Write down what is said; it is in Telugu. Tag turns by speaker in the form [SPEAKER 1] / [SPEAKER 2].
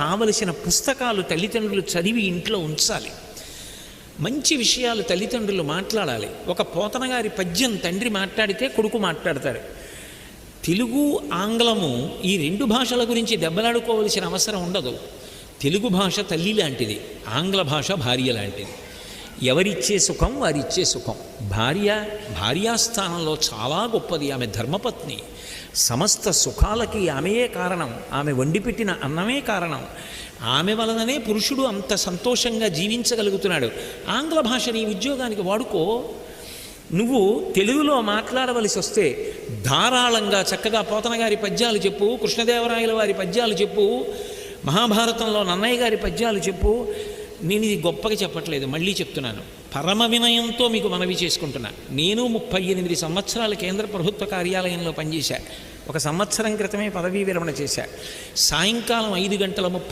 [SPEAKER 1] కావలసిన పుస్తకాలు తల్లిదండ్రులు చదివి ఇంట్లో ఉంచాలి. మంచి విషయాలు తల్లిదండ్రులు మాట్లాడాలి. ఒక పోతనగారి పద్యం తండ్రి మాట్లాడితే కొడుకు మాట్లాడతారు తెలుగు ఆంగ్లము ఈ రెండు భాషల గురించి దెబ్బలాడుకోవలసిన అవసరం ఉండదు. తెలుగు భాష తల్లి లాంటిది ఆంగ్ల భాష భార్య లాంటిది. ఎవరిచ్చే సుఖం వారిచ్చే సుఖం. భార్య భార్యాస్థానంలో చాలా గొప్పది ఆమె ధర్మపత్ని. సమస్త సుఖాలకి ఆమెయే కారణం. ఆమె వండిపెట్టిన అన్నమే కారణం. ఆమె వలననే పురుషుడు అంత సంతోషంగా జీవించగలుగుతున్నాడు. ఆంగ్ల భాష నీ ఉద్యోగానికి వాడుకో. నువ్వు తెలుగులో మాట్లాడవలసి వస్తే ధారాళంగా చక్కగా పోతన గారి పద్యాలు చెప్పు కృష్ణదేవరాయల వారి పద్యాలు చెప్పు మహాభారతంలో నన్నయ్య గారి పద్యాలు చెప్పు నేను ఇది గొప్పగా చెప్పట్లేదు మళ్ళీ చెప్తున్నాను. పరమ వినయంతో మీకు మనవి చేసుకుంటున్నా. నేను ముప్పై ఎనిమిది సంవత్సరాలు కేంద్ర ప్రభుత్వ కార్యాలయంలో పనిచేశా. ఒక సంవత్సరం క్రితమే పదవీ విరమణ చేశా. సాయంకాలం ఐదు గంటల ముప్పై